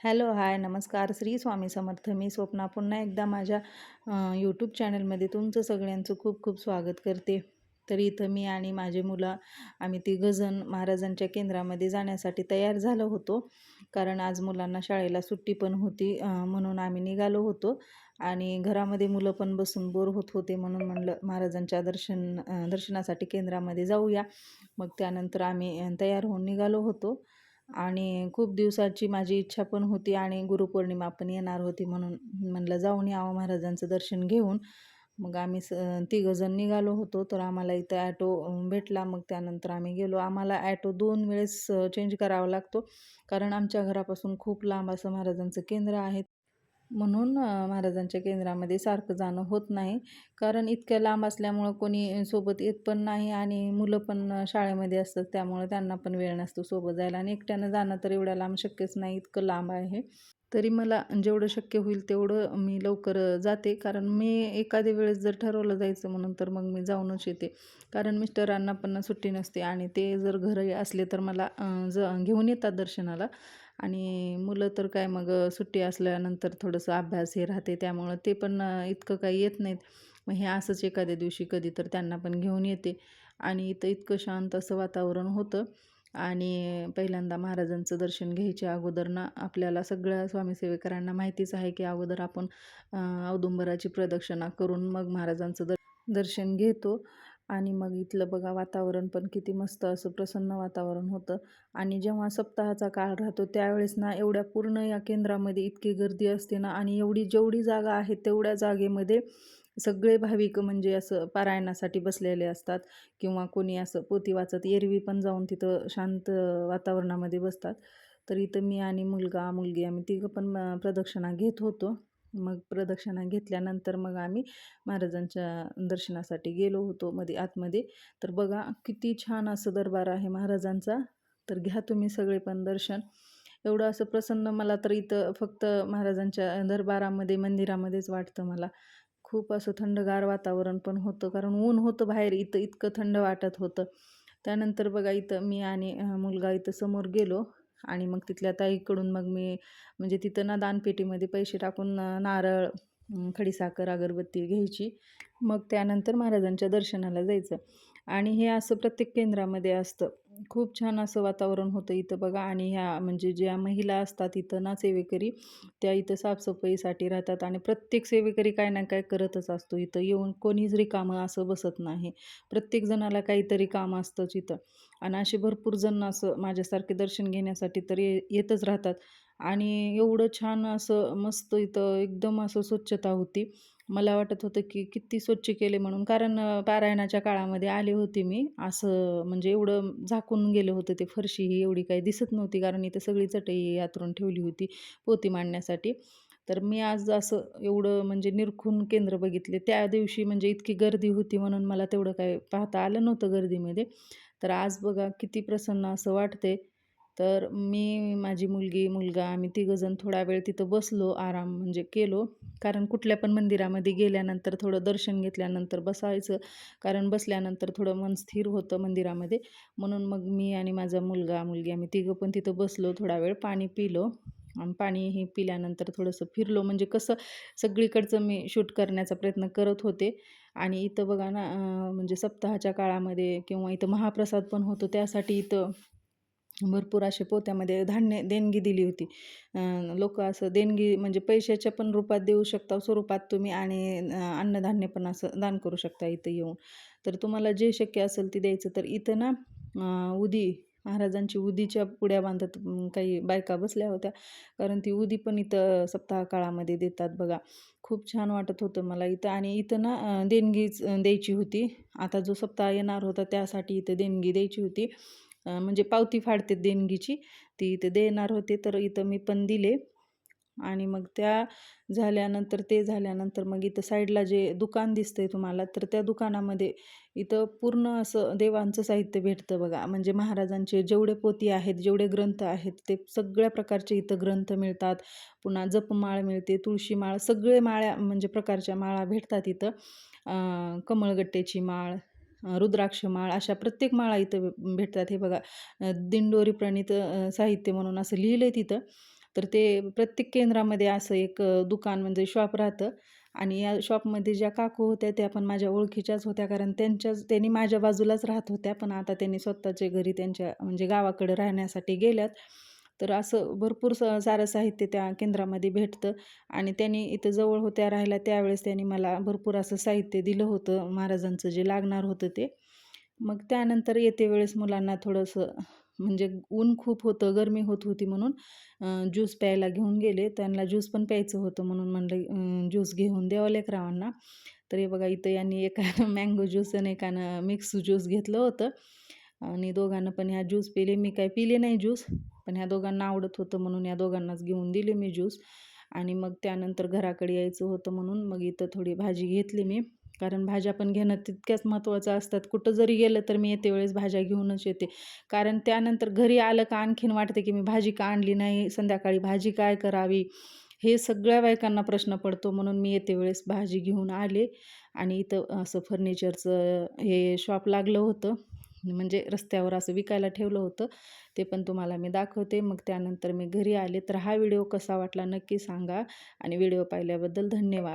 Hello hi नमस्कार. श्री स्वामी समर्थ. मी स्वप्ना. पुन्हा एकदा माझ्या यूट्यूब चॅनलमध्ये तुमचं सगळ्यांचं खूप खूप स्वागत करते. तर इथं मी आणि माझे मुलं आम्ही तिघंजण महाराजांच्या केंद्रामध्ये जाण्यासाठी तयार झालो होतो. कारण आज मुलांना शाळेला सुट्टी पण होती म्हणून आम्ही निघालो होतो. आणि घरामध्ये मुलं पण बसून बोर होत होते म्हणून म्हणलं महाराजांच्या दर्शन दर्शनासाठी केंद्रामध्ये जाऊया. मग त्यानंतर आम्ही तयार होऊन निघालो होतो. आणि खूप दिवसाची माझी इच्छा पण होती आणि गुरुपौर्णिमा पण येणार होती म्हणून म्हणलं जाऊन यावं हो महाराजांचं दर्शन घेऊन. मग आम्ही स तिघंजण निघालो होतो तर आम्हाला इथं ॲटो भेटला. मग त्यानंतर आम्ही गेलो. आम्हाला ॲटो दोन वेळेस चेंज करावा लागतो. कारण आमच्या घरापासून खूप लांब असं महाराजांचं केंद्र आहे. म्हणून महाराजांच्या केंद्रामध्ये सारखं जाणं होत नाही. कारण इतक्या लांब असल्यामुळं कोणी सोबत येत पण नाही आणि मुलं पण शाळेमध्ये असतात. त्यामुळं त्यांना पण वेळ नसतो सोबत जायला. आणि एकट्यानं जाणं तर एवढ्या लांब शक्यच नाही. इतकं लांब आहे तरी मला जेवढं शक्य होईल तेवढं मी लवकर जाते. कारण मी एखाद्या वेळेस जर ठरवलं जायचं म्हणून तर मग मी जाऊनच येते. कारण मिस्टरांना पण सुट्टी नसते आणि ते जर घरी असले तर मला ज घेऊन येतात दर्शनाला. आणि मुलं तर काय मग सुट्टी असल्यानंतर थोडंसं अभ्यास हे राहते. त्यामुळं ते पण इतकं काही येत नाहीत. मग हे असंच एखाद्या दिवशी कधी तर त्यांना पण घेऊन येते. आणि इथं इतकं शांत असं वातावरण होतं. आणि पहिल्यांदा महाराजांचं दर्शन घ्यायच्या अगोदर ना आपल्याला सगळ्या स्वामीसेवेकरांना माहितीच आहे की अगोदर आपण औदुंबराची प्रदक्षिणा करून मग महाराजांचं दर दर्शन घेतो. आणि मग इथलं बघा वातावरण पण किती मस्त असं प्रसन्न वातावरण होतं. आणि जेव्हा सप्ताहाचा काळ राहतो त्यावेळेस ना एवढ्या पूर्ण या केंद्रामध्ये इतकी गर्दी असते ना आणि एवढी जेवढी जागा आहे तेवढ्या जागेमध्ये सगळे भाविक म्हणजे असं पारायणासाठी बसलेले असतात किंवा कोणी असं पोती वाचत एरवी पण जाऊन तिथं शांत वातावरणामध्ये बसतात. तर इथं मी आणि मुलगा मुलगी आम्ही तिघं पण प्रदक्षिणा घेत होतो. मग प्रदक्षिणा घेतल्यानंतर मग आम्ही महाराजांच्या दर्शनासाठी गेलो होतो मध्ये आतमध्ये. तर बघा किती छान असं दरबार आहे महाराजांचा. तर घ्या तुम्ही सगळे पण दर्शन. एवढं असं प्रसन्न मला तर इथं फक्त महाराजांच्या दरबारामध्ये मंदिरामध्येच वाटतं मला. खूप असं थंडगार वातावरण पण होतं. कारण ऊन होतं बाहेर इथं इतकं थंड वाटत होतं. त्यानंतर बघा इथं मी आणि मुलगा इथं समोर गेलो आणि मग तिथल्या ताईकडून मग मी म्हणजे तिथं ना दानपेटीमध्ये पैसे टाकून नारळ खडीसाखर अगरबत्ती घ्यायची. मग त्यानंतर महाराजांच्या दर्शनाला जायचं. आणि हे असं प्रत्येक केंद्रामध्ये असतं. खूप छान असं वातावरण होतं इथं बघा. आणि ह्या म्हणजे ज्या महिला असतात इथं ना सेवेकरी त्या इथं साफसफाईसाठी राहतात. आणि प्रत्येक सेवेकरी काय ना काय करतच असतो इथं. येऊन कोणीच रिकामं असं बसत नाही. प्रत्येक जणाला काहीतरी काम असतंच इथं. आणि असे भरपूर जण असं माझ्यासारखे दर्शन घेण्यासाठी तर ये येतच राहतात. आणि एवढं छान असं मस्त इथं एकदम असं स्वच्छता होती. मला वाटत होतं की किती स्वच्छ केले म्हणून. कारण पारायणाच्या काळामध्ये आले होते मी. असं म्हणजे एवढं झाकून गेलं होतं ते फरशी. ही एवढी काही दिसत नव्हती कारण इथे सगळी चटई आतरून ठेवली होती पोती मांडण्यासाठी. तर मी आज असं एवढं म्हणजे निरखून केंद्र बघितले. त्या दिवशी म्हणजे इतकी गर्दी होती म्हणून मला तेवढं काय पाहता आलं नव्हतं गर्दीमध्ये. तर आज बघा किती प्रसन्न असं वाटते तर मी माझी मुलगी मुलगा आम्ही तिघंजण थोडा वेळ तिथं बसलो आराम म्हणजे केलो. कारण कुठल्या पण मंदिरामध्ये गेल्यानंतर थोडं दर्शन घेतल्यानंतर बसायचं. कारण बसल्यानंतर थोडं मन स्थिर होतं मंदिरामध्ये. म्हणून मग मी आणि माझा मुलगा मुलगी आम्ही तिघं पण तिथं बसलो थोडा वेळ पाणी पिलो. आणि पाणी हे पिल्यानंतर थोडंसं फिरलो. म्हणजे कसं सगळीकडचं मी शूट करण्याचा प्रयत्न करत होते. आणि इथं बघा ना म्हणजे सप्ताहाच्या काळामध्ये किंवा इथं महाप्रसाद पण होतो त्यासाठी इथं भरपूर असे पोत्यामध्ये धान्य देणगी दिली होती. लोक असं देणगी म्हणजे पैशाच्या पण रूपात देऊ शकता स्वरूपात तुम्ही आणि अन्नधान्य पण असं दान करू शकता इथं येऊन. तर तुम्हाला जे शक्य असेल ते द्यायचं. तर इथं ना उदी महाराजांची उदीच्या पुड्या बांधत काही बायका बसल्या होत्या. कारण ती उदी पण इथं सप्ताह काळामध्ये देतात बघा. खूप छान वाटत होतं मला इथं. आणि इथं ना देणगीच द्यायची होती. आता जो सप्ताह येणार होता त्यासाठी इथं देणगी द्यायची होती. म्हणजे पावती फाडते देणगीची. ती इथे देणार होते तर इथं मी पण दिले. आणि मग त्या झाल्यानंतर ते झाल्यानंतर मग इथं साईडला जे दुकान दिसतंय तुम्हाला तर त्या दुकानामध्ये इथं पूर्ण असं देवांचं साहित्य भेटतं बघा. म्हणजे महाराजांचे जेवढे पोती आहेत जेवढे ग्रंथ आहेत ते सगळ्या प्रकारचे इथं ग्रंथ मिळतात. पुन्हा जपमाळ मिळते तुळशी माळ सगळे माळ्या म्हणजे प्रकारच्या माळा भेटतात इथं. कमळगट्ट्याची माळ रुद्राक्ष माळ अशा प्रत्येक माळा इथं भेटतात. हे बघा दिंडोरी प्रणित साहित्य म्हणून असं लिहिलं आहे तिथं. तर ते प्रत्येक केंद्रामध्ये असं एक दुकान म्हणजे शॉप राहतं. आणि या शॉपमध्ये ज्या काकू होत्या त्या पण माझ्या ओळखीच्याच होत्या. कारण त्यांच्याच त्यांनी माझ्या बाजूलाच राहत होत्या. पण आता त्यांनी स्वतःचे घरी त्यांच्या म्हणजे गावाकडे राहण्यासाठी गेल्यात. तर असं भरपूर स सारं साहित्य त्या केंद्रामध्ये भेटतं आणि त्यांनी इथं जवळ होत्या राहिल्या त्यावेळेस त्यांनी मला भरपूर असं साहित्य दिलं होतं महाराजांचं जे लागणार होतं ते. मग त्यानंतर येते वेळेस मुलांना थोडंसं म्हणजे ऊन खूप होतं गरमी होत होती म्हणून ज्यूस प्यायला घेऊन गेले. त्यांना ज्यूस पण प्यायचं होतं म्हणून म्हणलं ज्यूस घेऊन द्यावं लेकरावांना तर हे बघा इथं यांनी एकानं मँगो ज्यूस आणि एकानं मिक्स ज्यूस घेतलं होतं. आणि दोघांना पण ह्या ज्यूस पिले. मी काय पिले नाही ज्यूस. पण ह्या दोघांना आवडत होतं म्हणून या दोघांनाच घेऊन दिले मी ज्यूस. आणि मग त्यानंतर घराकडे यायचं होतं म्हणून मग इथं थोडी भाजी घेतली मी. कारण भाज्या पण घेणं तितक्याच महत्त्वाचं असतात. कुठं जरी गेलं तर मी येते वेळेस भाज्या घेऊनच येते. कारण त्यानंतर घरी आलं का आणखीन वाटते की मी भाजी का आणली नाही? संध्याकाळी भाजी काय करावी? हे सगळ्या बायकांना प्रश्न पडतो म्हणून मी येते वेळेस भाजी घेऊन आले. आणि इथं असं फर्निचरचं हे शॉप लागलं होतं. म्हणजे रस्त्यावर असं विकायला ठेवलं होतं. ते पण तुम्हाला मी दाखवते. मग त्यानंतर मी घरी आले तर हा व्हिडिओ कसा वाटला नक्की सांगा. आणि व्हिडिओ पाहिल्याबद्दल धन्यवाद.